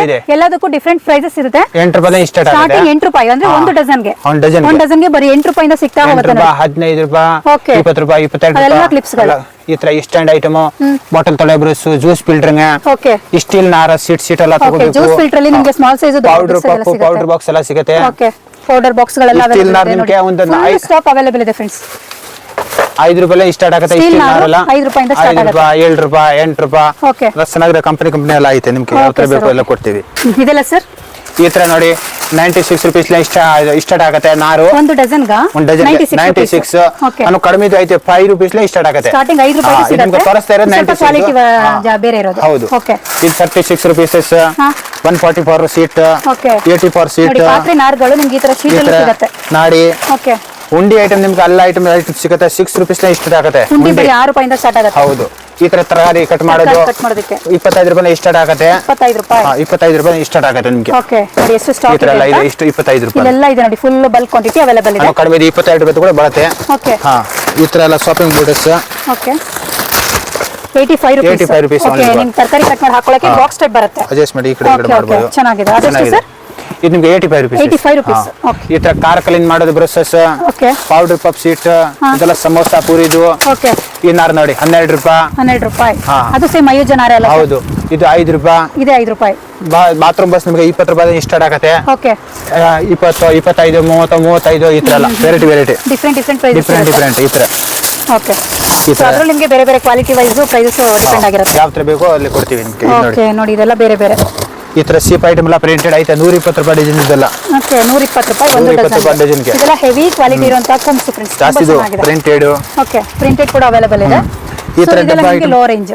ಇದೆ. ಎಲ್ಲದಕ್ಕೂ ಡಿಫ್ರೆಂಟ್ ಪ್ರೈಸಸ್ ಇರುತ್ತೆ. ಎಂಟು ರೂಪಾಯಿ ಸ್ಟಾರ್ಟ್ ಸ್ಟಾರ್ಟಿಂಗ್ ಎಂಟು ರೂಪಾಯಿ ಅಂದ್ರೆ ಒಂದು ಡಜನ್ಗೆ. ಒಂದು ಡಜನ್ ಒಂದು ಡಜನ್ಗೆ ಬರೀ ಎಂಟು ರೂಪಾಯಿಂದ ಸಿಗ್ತಾ ಹೋಗುತ್ತೆ. ಹದಿನೈದು ರೂಪಾಯಿ. ಇಪ್ಪತ್ತು ರೂಪಾಯಿ ಇಪ್ಪತ್ತೆರಡು. ಎಲ್ಲ. ಈ ತರ stand item bottle ತೊಳೆ brush juice filtering okay steel ನಾರ ಸೀಟ್ ಸೀಟ್ ಎಲ್ಲ ತಗೋಬೇಕು. ಜ್ಯೂಸ್ ಫಿಲ್ಟರ್ ಅಲ್ಲಿ ನಿಮ್ಗೆ ಸ್ಮಾಲ್ ಸೈಜ್ ಪೌಡರ್ ಬಾಕ್ಸ್ ಎಲ್ಲ ಸಿಗುತ್ತೆ. ಓಕೆ ಪೌಡರ್ ಬಾಕ್ಸ್ ಗಳೆಲ್ಲ ಈ steel ನಾರ್ ನಿಮ್ಗೆ ಒಂದು ಐ- ಅವೈಲೇಬಲ್ ಇದೆ ಫ್ರೆಂಡ್ಸ್ ಐದು ರೂಪಾಯಿ ಸ್ಟಾರ್ಟ್ ಆಗುತ್ತೆ ಸ್ಟೀಲ್ ನಾರು ನಾರಲ್ಲ. ಐದು ರೂಪಾಯಿಂದ ಐದು ರೂಪಾಯಿ ಏಳು ರೂಪಾಯಿ ಎಂಟು ರೂಪಾಯಿ. ಎಲ್ಲ ಚೆನ್ನಾಗಿರೋ ಕಂಪನಿ ಕಂಪನಿ ಎಲ್ಲ ಐತೆ ನಿಮ್ಗೆ. ಯಾವ ತರ ಬೇಕು ಎಲ್ಲ ಕೊಡ್ತೀವಿ. ಇದೆಲ್ಲ ಸರ್ ಈ ತರ ನೋಡಿ ನೈಂಟಿ ಸಿಕ್ಸ್ ರುಪೀಸ್ ಇಷ್ಟ ಸ್ಟಾರ್ಟ್ ಆಗುತ್ತೆ. ನಾರು ಒಂದು ಡಜನ್ ನೈಂಟಿ ಸಿಕ್ಸ್ ನಾನು ಕಡಿಮೆ ಐತೆ ಫೈವ್ ರುಪೀಸ್ ಸ್ಟಾರ್ಟ್ ಆಗುತ್ತೆ. ತೋರಿಸ್ತಾ ಇರೋದು ಸ್ವಲ್ಪ 96 ಕ್ವಾಲಿಟಿ ಹಾ. ಬೇರೆ ಇರೋದು. ಹೌದು. ಓಕೆ ಇದು thirty six rupees. One forty four seat. Eighty four seat ನೋಡಿ. ಉಂಡಿ ಐಟಮ್ ನಿಮ್ಗೆ ಅಲ್ಲ ಐಟಮ್ ಸಿಗುತ್ತೆ ಸಿಕ್ಸ್ ರುಪೀಸ್ ಇಷ್ಟ ಆಗುತ್ತೆ. ಹೌದು. ಈ ತರ ತರಕಾರಿ ಕಟ್ ಮಾಡೋದು ಕಟ್ ಮಾಡೋದಕ್ಕೆ. ಇಪ್ಪತ್ತೈದು ರೂಪಾಯಿ ಸ್ಟಾರ್ಟ್ ಆಗುತ್ತೆ. ಇಪ್ಪತ್ತೈದು ರೂಪಾಯಿ. ಇಪ್ಪತ್ತೈದು ರೂಪಾಯಿ ಇಷ್ಟ ಆಗುತ್ತೆ ನಿಮ್ಗೆ. ಓಕೆ ನೋಡಿ ಎಷ್ಟು ಈ ಸ್ಟಾಕ್ ತರ ಎಲ್ಲ ಇದೆ. ಇಷ್ಟು ಇಪ್ಪತ್ತೈದು ರೂಪಾಯಿ. ಇಲ್ಲೆಲ್ಲ ಇದೆ ನೋಡಿ ಫುಲ್ ಬಲ್ಕ್ ಕ್ವಾಂಟಿಟಿ ಅವೈಲೇಬಲ್ ಇದೆ. ಕಡಿಮೆ ಇದೆ ಇಪ್ಪತ್ತೈದು ರೂಪಾಯಿ ಕೂಡ ಬರುತ್ತೆ. ಓಕೆ. ಹಾ ಈ ತರ ಎಲ್ಲ shopping boots okay. Eighty five rupees 85 rupees okay. ನಿಮ್ಗೆ ತರಕಾರಿ ಕಟ್ ಮಾಡಿ ಹಾಕೊಳ್ಳೋಕೆ ಬಾಕ್ಸ್ ಟೈಪ್ ಬರುತ್ತೆ. ಅಡ್ಜಸ್ಟ್ ಮಾಡಿ ಈ ಕಡೆ ಈ ಕಡೆ. ಮಾಡ್ಬೋದು. ಚೆನ್ನಾಗಿದೆ. ಅದೆಷ್ಟು ಚೆನ್ನಾಗಿದೆ. ಇದು ನಿಮ್ಗೆ ಏಯ್ಟಿ ಫೈವ್ ರುಪೀಸ್ 85 ಫೈವ್. ಈ ತರ ಕಾರ್ ಕ್ಲೀನ್ ಮಾಡೋದು brushes okay powder puff seat ಇದೆಲ್ಲ ಸಮೋಸ ಪೂರಿದು ಓಕೆ ಈ ನಾರು ನೋಡಿ ಹನ್ನೆರಡು ರೂಪಾಯಿ. ಹನ್ನೆರಡು ರೂಪಾಯಿ. ಅದು ಸೇಮ್ ಅಯೋಜನಾರೆ ಅಲ್ಲ? ಹೌದು. ಇದು ಐದು ರೂಪಾಯಿ. ಇದೆ ಐದು ರೂಪಾಯಿ. ಬಾತ್ರೂಮ್ ಬಸ್ ನಿಮಗೆ ಇಪ್ಪತ್ತು ರೂಪಾಯಿ ಸ್ಟಾರ್ಟ್ ಆಗತ್ತೆ. ಓಕೆ ಇಪ್ಪತ್ತು ಇಪ್ಪತ್ತೈದು ಮೂವತ್ತು ಮೂವತ್ತೈದು ಈ ತರ ಎಲ್ಲ. Variety variety different different price different different ಈ ತರ. ಓಕೆ ಅದ್ರಲ್ಲಿ ನಿಮಗೆ ಬೇರೆ ಬೇರೆ ಕ್ವಾಲಿಟಿ ವೈಸ್ ಪ್ರೈಸಸ್ ಡಿಪೆಂಡ್ ಆಗಿರುತ್ತೆ. ಯಾವ ತರ ಬೇಕೋ ಅಲ್ಲಿ ಕೊಡ್ತೀವಿ ನಿಮ್ಗೆ. ಓಕೆ ನೋಡಿ ಇದೆಲ್ಲ ಬೇರೆ ಬೇರೆ. ಈ ತರ ಸೀಪ್ ಐಟಮ್ ಎಲ್ಲ ಪ್ರಿಂಟೆಡ್ ಐತೆ. ನೂರ ಇಪ್ಪತ್ತು ರೂಪಾಯಿ ಡಿಸೈನ್ ಇದೆಲ್ಲ. ಓಕೆ ನೂರ ಇಪ್ಪತ್ತು ರೂಪಾಯಿ ಒಂದು 120 ರೂಪಾಯಿ ಡಜನ್. ಇದೆಲ್ಲ ಹೆವಿ ಕ್ವಾಲಿಟಿ ಇರುವಂತಹ ಕುಮ್ಸು ಫ್ರೆಂಡ್ಸ್ ಜಾಸ್ತಿ ಇದು ಪ್ರಿಂಟೆಡ್ ಓಕೆ ಪ್ರಿಂಟೆಡ್ ಕೂಡ ಅವೈಲೇಬಲ್ ಇದೆ. ಈ So ತರ ಇದೆಲ್ಲ ಡಬ್ಬ ನಿಮಗೆ item- ಲೋ ರೇಂಜ್